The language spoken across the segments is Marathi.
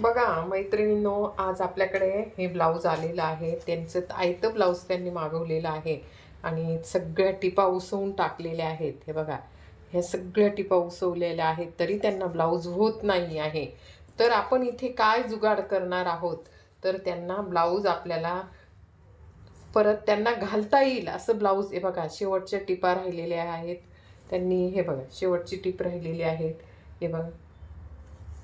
बघा मैत्रिणींनो आज आपल्याकडे हे ब्लाऊज आलेलं आहे. त्यांचं आयतं ब्लाऊज त्यांनी मागवलेलं आहे. आणि सगळ्या टिपा उसवून टाकलेल्या आहेत. हे बघा ह्या सगळ्या टिपा उसवलेल्या आहेत. तरी त्यांना ब्लाऊज होत नाही आहे. तर आपण इथे काय जुगाड करणार आहोत? तर त्यांना ब्लाऊज आपल्याला परत त्यांना घालता येईल. असं ब्लाऊज हे बघा शेवटच्या टिपा राहिलेल्या आहेत. त्यांनी हे बघा शेवटची टीप राहिलेली आहेत. हे बघा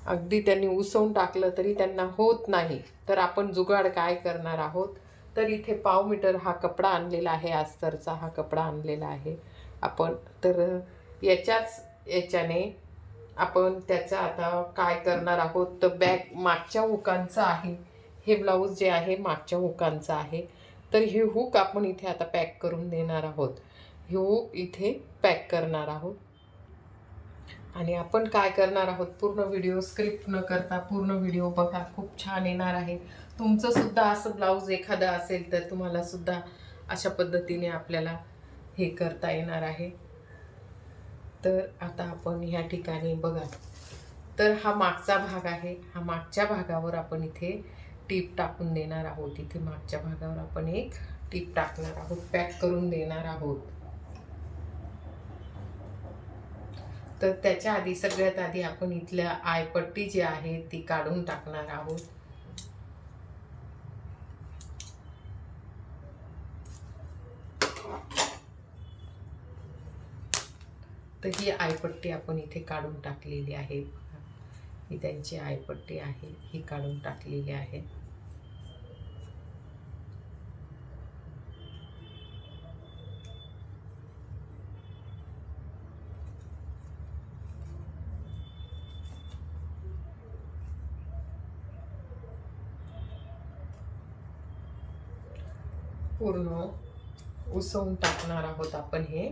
अगदी त्यांनी उसवून टाकलं तरी त्यांना होत नाही. तर आपण जुगाड काय करणार आहोत? तर इथे पाव मीटर हा कपडा आणलेला आहे आस्तरचा हा कपडा आणलेला आहे. आपण तर याच्याच याच्याने आपण त्याचा आता काय करणार आहोत? तर बॅक मागच्या हुकांचं आहे. हे ब्लाऊज जे आहे मागच्या हुकांचं आहे. तर हे हुक आपण इथे आता पॅक करून देणार आहोत. हे हुक इथे पॅक करणार आहोत. आणि आपण काय करणार आहोत? पूर्ण व्हिडिओ स्क्रिप्ट न करता पूर्ण व्हिडिओ बघा. खूप छान येणार आहे. तुमचंसुद्धा असं ब्लाऊज एखादं असेल तर तुम्हाला सुद्धा अशा पद्धतीने आपल्याला हे करता येणार आहे. तर आता आपण ह्या ठिकाणी बघा. तर हा मागचा भाग आहे. हा मागच्या भागावर आपण इथे टीप टाकून देणार आहोत. इथे मागच्या भागावर आपण एक टीप टाकणार आहोत. पॅक करून देणार आहोत. तर त्याच्या आधी सगळ्यात आधी आपण इथल्या आयपट्टी जी आहे ती काढून टाकणार आहोत. तर ही आयपट्टी आपण इथे काढून टाकलेली आहे. ही त्यांची आयपट्टी आहे ही काढून टाकलेली आहे. पूर्ण उसवून टाकणार आहोत आपण हे.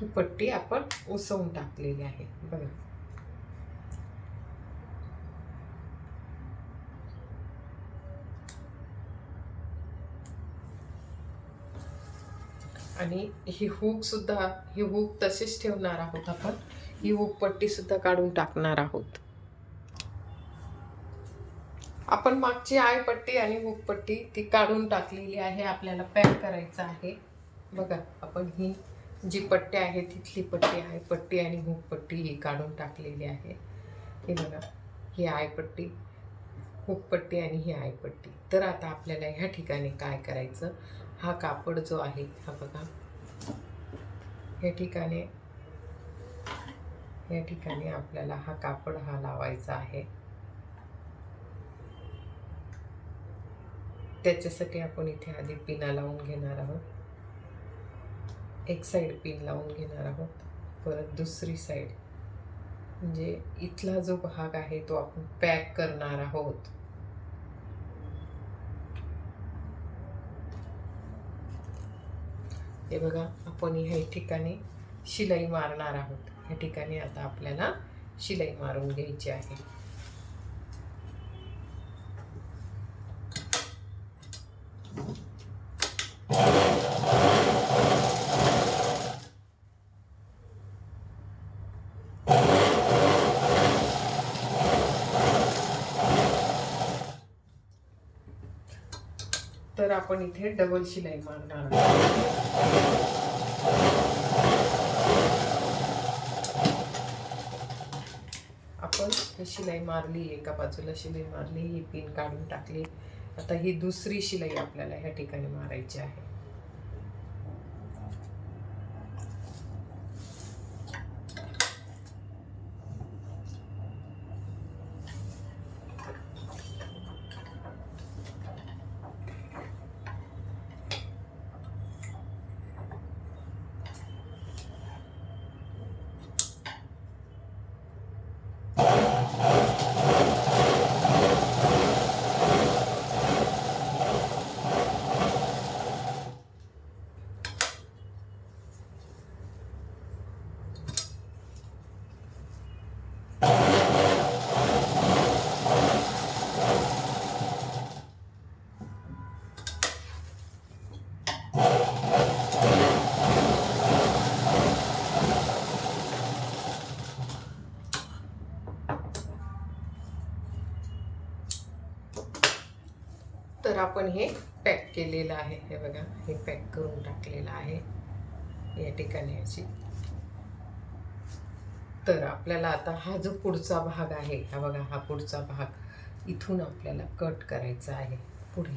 ही पट्टी आपण उसवून टाकलेली आहे. बघा. आणि ही हुक सुद्धा ही हुक तशीच ठेवणार आहोत आपण. ही हुक पट्टी सुद्धा काढून टाकणार आहोत. आपण मागची आय पट्टी आणि हुक पट्टी ती काढून टाकलेली आहे. आपल्याला पॅक करायचं आहे. बघा आपण ही जी पट्टी आहे तिथली पट्टी आहे पट्टी आणि हुक पट्टी ही काढून टाकलेली आहे. हे बघा ही आयपट्टी हुकपट्टी आणि ही आयपट्टी तर आता आपल्याला ह्या ठिकाणी काय करायचं? हा कापड जो आहे हा बघा. ह्या ठिकाणी या ठिकाणी आपल्याला हा कापड हा लावायचा आहे. त्याच्यासाठी आपण इथे आधी पिना लावून घेणार आहोत. एक साईड पिन लावून घेणार आहोत. परत दुसरी साईड म्हणजे इथला जो भाग आहे तो आपण पॅक करणार आहोत. हे बघा आपण ह्या ठिकाणी शिलाई मारणार आहोत. ह्या ठिकाणी आता आपल्याला शिलाई मारून घ्यायची आहे. तर आपण इथे डबल शिलाई मारणार आपण शिलाई मारली एका बाजूला शिलाई मारली ही पिन काढून टाकली. आता ही दुसरी शिलाई आपल्याला ह्या ठिकाणी मारायची आहे. तर आपण हे पॅक केलेलं आहे. हे बघा हे पॅक करून टाकलेलं आहे या ठिकाणी अशी तर आपल्याला आता हा जो पुढचा भाग आहे हा बघा हा पुढचा भाग इथून आपल्याला कट करायचा आहे पुढे.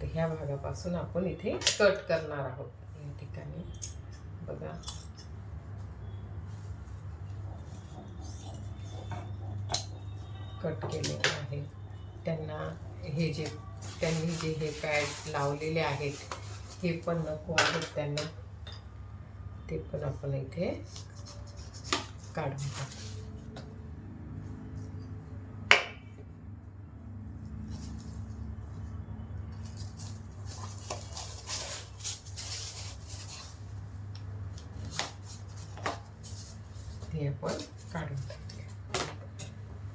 तर ह्या भागापासून आपण इथे कट करणार आहोत या ठिकाणी. बघा. कट केलेलं आहे. त्यांना हे जे त्यांनी जे हे पॅड लावलेले आहेत हे पण नको आहेत त्यांना. ते पण आपण इथे काढून टाकू. हे आपण काढून टाकूया.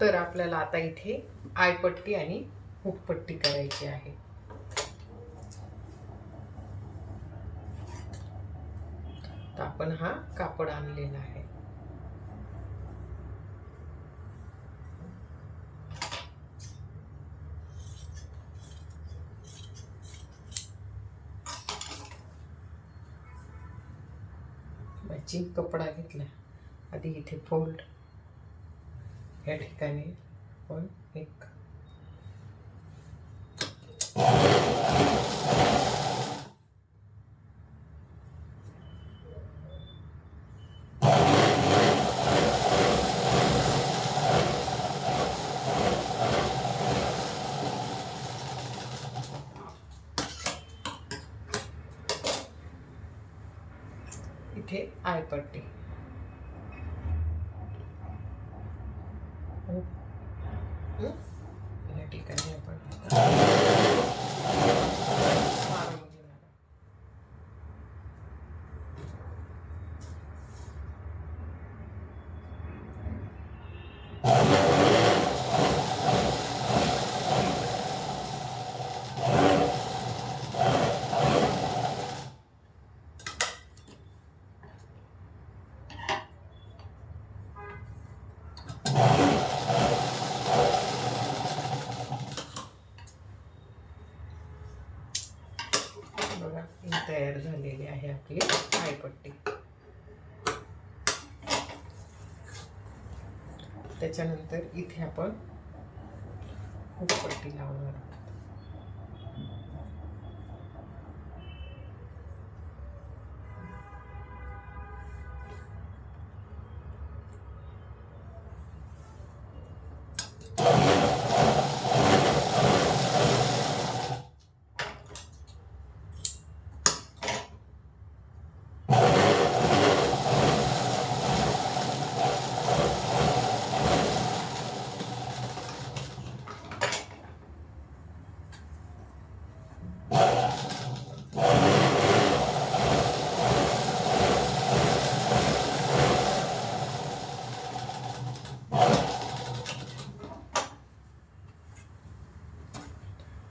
तर आपल्याला आता इथे आयपट्टी आणि हुकपट्टी करायची आहे. तर आपण हा कापड आणलेला आहे. मॅचिंग कपडा घेतला. आधी इथे फोल्ड. या ठिकाणी पण एक इथे आयपट्टी हं? या ठिकाणी आपण मारून घेणार आहोत. बघा ही तयार झालेली आहे आपली पायपट्टी. त्याच्यानंतर इथे आपण हुकपट्टी लावणार आहोत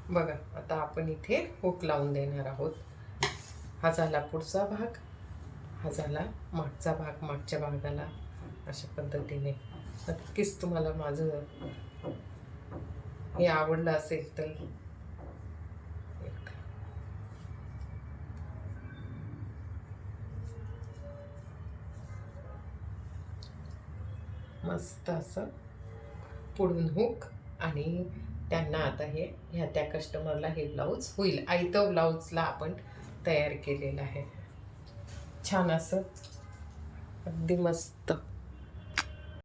बघा आता आपण इथे हुक लावून देणार आहोत. हा झाला पुढचा भाग. हा झाला मागचा भाग मागच्या भागाला अशा पद्धतीने. नक्कीच तुम्हाला माझं हे आवडलं असेल तर मस्त असं पुढून हुक आणि त्यांना आता हे ह्या त्या कस्टमरला हे ब्लाऊज होईल. आयतं ब्लाऊजला आपण तयार केलेलं आहे. छान असं. अगदी मस्त.